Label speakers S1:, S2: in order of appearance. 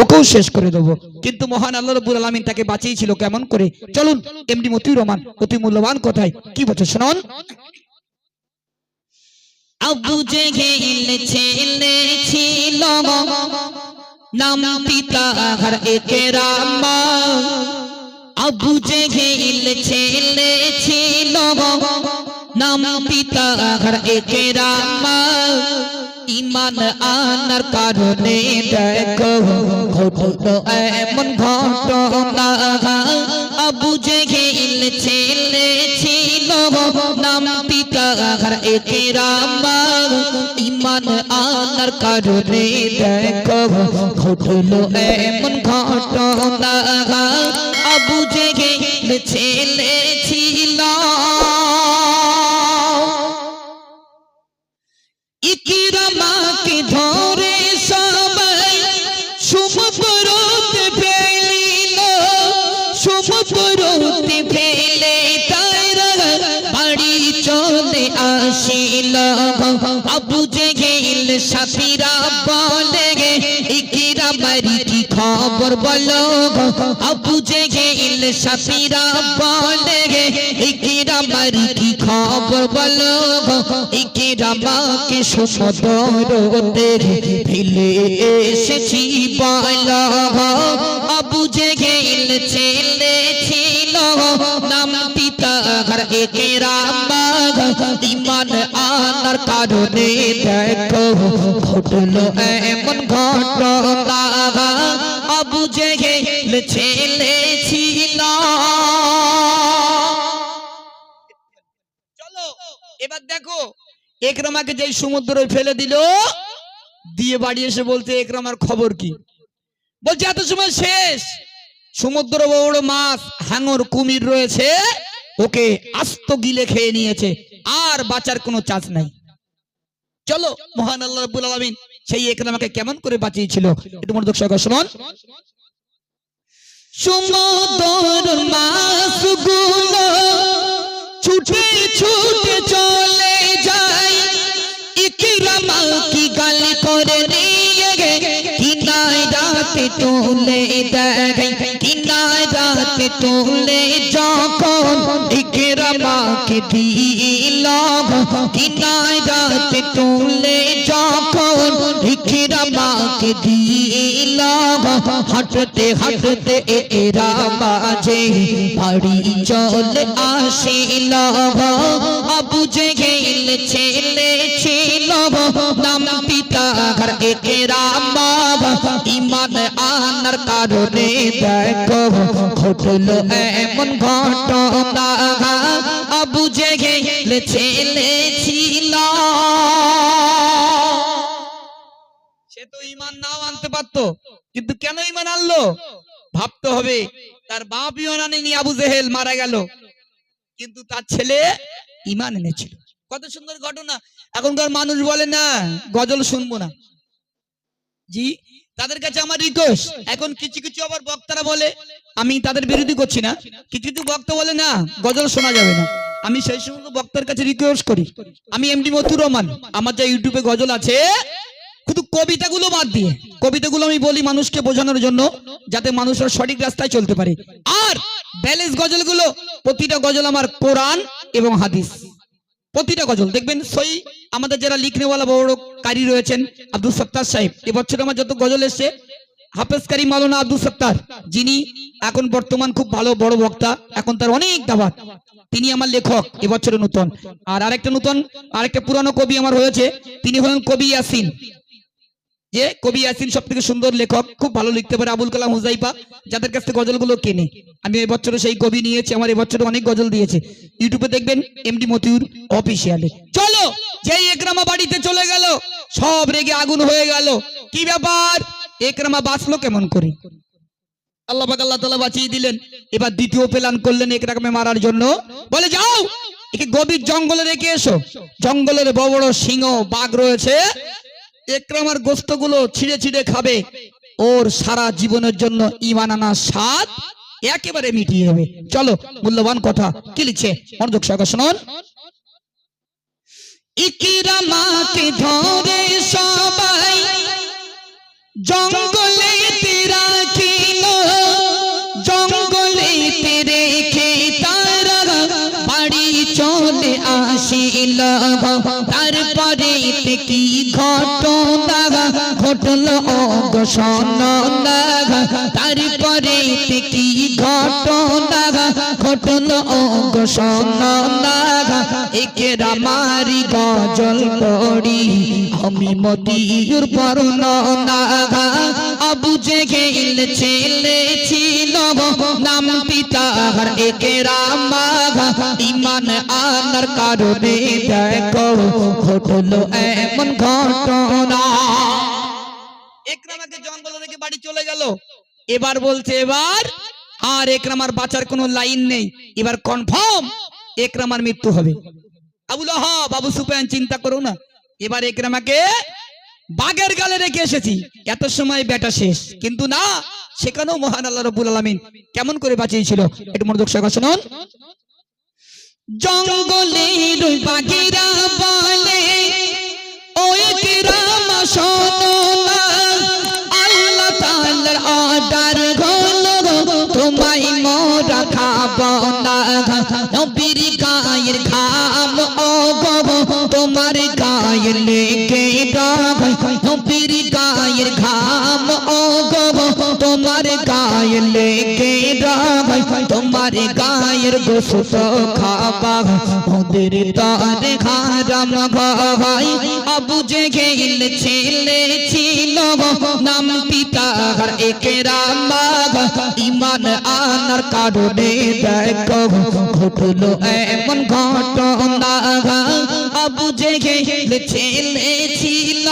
S1: ওকেও শেষ করে দেবো। কিন্তু মহান আল্লাহ রব্বুল আলমিন তাকে বাঁচিয়েছিল কেমন করে? চলুন, এমডি মতিউর রহমান, অতি মূল্যবান কথায় কি বলছে শুনুন।
S2: আবু জেহেল ছেলে ছিল, নাম পিতা ঘর একরামা আবু জেহেল ছেলে ছিল, নাম পিতা ঘর একরামা ইমান আনার কারণে দেখো ঘটলো এমন ঘটনা। আবু জেহেল ছেলে ছিল, নাম পিতা ঘর একরামা। ইমান আনার কারণে দেখো, ঘটলো এমন ঘটনা। আবু জেহেল ছিল আসিল আবু জেগেল সাথীরা বলে ইকিরামারি কি খবর বলো আবু জেগেল সাথীরা বলে ইকিরামারি কি খবর বলো ইকিরামাকে সমুদ্রতে ফেলে এসেছি বলো আবু জেগেল ছেলে ছিল নাম ঘর আনার কারণে দেখো ঘটলো এমন ঘটনা আবু জেগেল ছেলে
S1: এবার দেখো, একরামাকে যেই সমুদ্রে ফেলে দিল, দিয়ে বাড়ি এসে বলতে একরামার খবর কি? বলছে, এত সময় শেষ। সমুদ্র বড় মাছ, হাঙর, কুমির রয়েছে। ওকে আস্ত গিলে খেয়ে নিয়েছে। আর বাঁচার কোনো চান্স নাই। চলো, মহান আল্লাহ রাব্বুল আলামিন সেই কেমন করে বাঁচিয়েছিল? একটু মনোযোগ সহকারে শুনুন।
S2: সমুদ্র মাছগুলো ছুটে ছুটে চলে যায়। ইকরামা কি করে নিয়ে গে রাতে তুলে দেয়। রাতে তুলে যখন ইকরামাকে দিল কিনায় তুলে যখন ইকরামাকে দিল হাঁটতে হাঁটতে এরা মাঝে বাড়ি চলে আসিল আবু জেগেল ছেলে ছিল নাম পিতা ঘর একেরা ইমান আনার কারণে দেখো ঘটলো এমন ঘটনা আবু ছেলে ছিল
S1: সে তো ইমান নাও আনতে পারতো কিন্তু কেন ইমান আনলো ভাবতে হবে তার বাপ ইমান আনেনি আবু জেহেল মারা গেল কিন্তু তার ছেলে ইমান এনেছিল কত সুন্দর ঘটনা। এখনকার মানুষ বলে না, গজল শুনব না। জি, তাদের কাছে আমার রিকোয়েস্ট এখন কিছু কিছু আবার বক্তারা বলে, আমি তাদের বিরোধী করছি না। কিছু কিছু বক্তা বলে না, গজল শোনা যাবে না। আমি সেই সমস্ত বক্তার কাছে রিকোয়েস্ট করি। আমি এমডি মতুর রহমান, আমার যে ইউটিউবে গজল আছে, শুধু কবিতাগুলো বাদ দিয়ে। কবিতাগুলো আমি বলি মানুষকে বোঝানোর জন্য, যাতে মানুষের সঠিক রাস্তায় চলতে পারে। আর ব্যালেন্স গজলগুলো, প্রতিটা গজল আমার কোরআন এবং হাদিস। প্রতিটা গজল। দেখবেন সই আমাদের যারা লিখনেওয়ালা বড় কারি রয়েছেন, আব্দুল সত্তার সাহেব। এবছর আমার যত গজল এসছে হাফেজকারী মালানা আব্দুল সত্তার। যিনি এখন বর্তমান খুব ভালো বড় বক্তা, এখন তার অনেক দাবাত তিনি আমার লেখক, এবছরে নতুন। আর আরেকটা নতুন, আরেকটা পুরানো কবি আমার হয়েছে, তিনি হলেন কবি ইয়াসিন। যে কবি ইয়াসিন সব থেকে সুন্দর লেখক, খুব ভালো লিখতে পারে আবুল কালাম হুজাইফা, যাদের কাছ থেকে গজলগুলো কেনে। আমি এবছরে সেই কবি নিয়েছি, আমার এবছরে অনেক গজল দিয়েছে। ইউটিউবে দেখবেন এমডি মতিউর অফিসিয়ালে। চলো, যেই একরামা বাড়িতে চলে গেল, সব রেগে আগুন হয়ে গেল। কি ব্যাপার? একরামা বাঁচলো কেমন করে? আল্লাহ পাক আল্লাহ তাআলা বাঁচিয়ে দিলেন। এবার দ্বিতীয় প্ল্যান করলেন একরামে মারার জন্য। বলে, যাও, একে গভীর জঙ্গলে রেখে এসো। জঙ্গলের বড় বড় সিংহ, বাঘ রয়েছে। একরামার গোস্তগুলো ছিঁড়ে ছিঁড়ে খাবে। ওর সারা জীবনের জন্য ইমান আনা স্বাদ একেবারে মিটিয়ে যাবে চলো, মূল্যবান কথা। কি লিখছে? মনোযোগ সাগর শোনান।
S2: ইকিরামাকে ধরে সবাই জঙ্গলে রাখিল। জঙ্গলে রেখে তারা বাড়ি চলে আসিল। তারপরে কি ঘটলো সননা তারপরে কি ঘটনা? ঘটলো সননা একের মারি গজল পড়ি। আমি মতির বর্ণনা। আবু যে গেল ছেলে ছিল। নাম পিতার একেরা মাঘা ইমান আনার কারণে দেখো, ঘটলো এমন ঘটনা।
S1: একরামাকে জঙ্গল রেখে বাড়ি চলে গেল। এবার বলছে, এবার আর একরামার বাঁচার কোনো লাইন নেই। এবার কনফার্ম একরামার মৃত্যু হবে। আবুল আবু সুফিয়ান, চিন্তা করো না। এবার একরামাকে বাগের গালে রেখে এসেছি। এত সময় বেটা শেষ। কিন্তু না, সেখানেও মহান আল্লাহ রবুল আলামিন কেমন করে বাঁচিয়েছিল? একটু মনোযোগ সহকারে শুনুন।
S2: জঙ্গলের বাগিরা গায়ের গোসত খাবা ওদের তার খারাম ভাই আবু যে গেল ছেলে ছিল। নাম পিতার একেরা মাগ ইমান আনার কারণে দেখো, ঘটলো এমন ঘটনা। আবু যে গেল ছেলে ছিল।